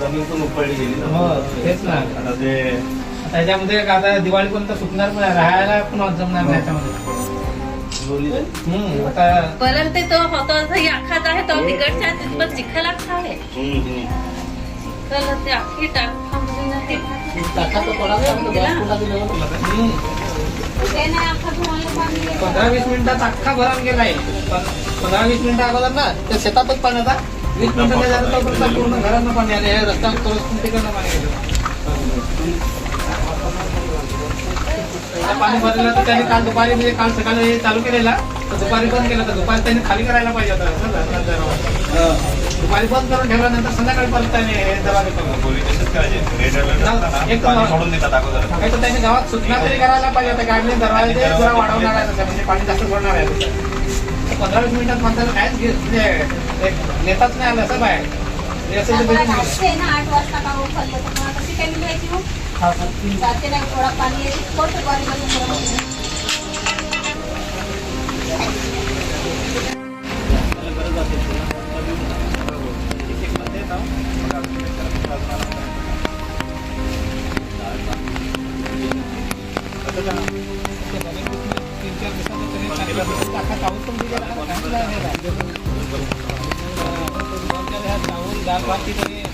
जमीन पण गेली हो तेच ना. आता ते आता दिवाळी कोणतं सुटणार पण. राहायला पण जमणार नाही आता परंतु तो होतो आखात आहे तो तिकडच्या तिथं चिखल आखा आहे. चिखल ते आखी टाका पंधरा वीस मिनिटात अख्खा भरान गेलाय. पण पंधरा वीस मिनिटं अगोदर ना त्या शेतातच पाणी होता पूर्ण घरात पाणी आले रस्ता तिकडनं पाणी गेलं. आता पाणी भरलेलं तर त्यांनी काल दुपारी म्हणजे काल सकाळी चालू केलेला. तर दुपारी बंद केलं तर दुपारी त्यांनी खाली करायला पाहिजे होतं. दुपारी बंद करून ठेवल्यानंतर संध्याकाळी परत त्याने दरवाजे त्यांनी गावात सूचना तरी करायला पाहिजे होत्या गाडीने दरवाजे जरा वाढवणार आहे म्हणजे पाणी जास्त पडणार आहे. पंधरा वीस मिनिटात माणसाला काहीच घे- म्हणजे एक नेताच नाही आलं असं बाय हे असं चावल पण दिलेला डाळ भात